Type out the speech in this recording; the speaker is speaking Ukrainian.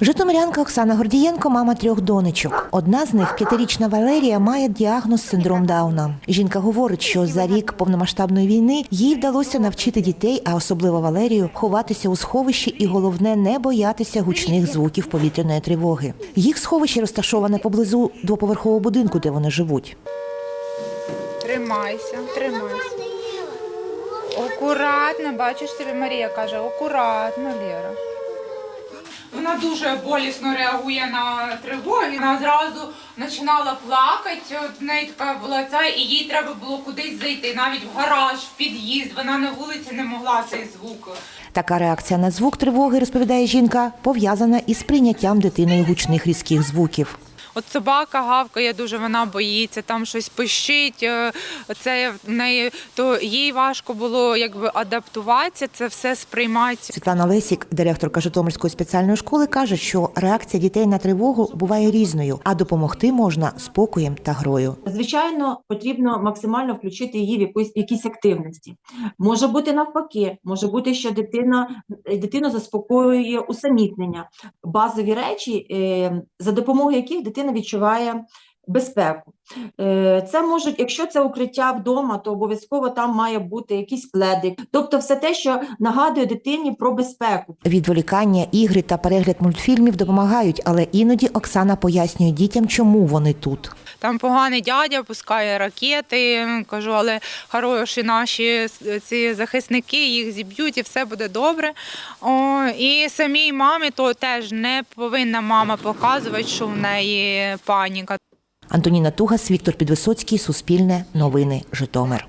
Житомирянка Оксана Гордієнко мама трьох донечок. Одна з них, п'ятирічна Валерія, має діагноз синдром Дауна. Жінка говорить, що за рік повномасштабної війни їй вдалося навчити дітей, а особливо Валерію, ховатися у сховищі і головне не боятися гучних звуків повітряної тривоги. Їх сховище розташоване поблизу двоповерхового будинку, де вони живуть. Тримайся, тримайся. Акуратно, бачиш, тобі Марія каже, акуратно, Лера. Вона дуже болісно реагує на тривоги. Вона зразу починала плакати. От в неї така була ця, і їй треба було кудись зайти, навіть в гараж, в під'їзд. Вона на вулиці не могла цей звук. Така реакція на звук тривоги, розповідає жінка, пов'язана із прийняттям дитиною гучних різких звуків. От собака гавкає дуже, вона боїться, там щось пищить. е, Це в неї то їй важко було якби адаптуватися, це все сприймати. Світлана Лесік, директорка Житомирської спеціальної школи, каже, що реакція дітей на тривогу буває різною, а допомогти можна спокоєм та грою. Звичайно, потрібно максимально включити її в якусь якісь активності. Може бути навпаки, може бути, що дитина дитину заспокоює усамітнення, базові речі, е, за допомогою яких дитина відчуває безпеку. Е, Це можуть, якщо це укриття вдома, то обов'язково там має бути якийсь пледик, тобто все те, що нагадує дитині про безпеку. Відволікання, ігри та перегляд мультфільмів допомагають, але іноді Оксана пояснює дітям, чому вони тут. Там поганий дядя пускає ракети. Кажу, але хороші наші ці захисники їх зіб'ють і все буде добре. О, і самій мамі то теж не повинна мама показувати, що в неї паніка. Антоніна Тугас, Віктор Підвисоцький, Суспільне, Новини, Житомир.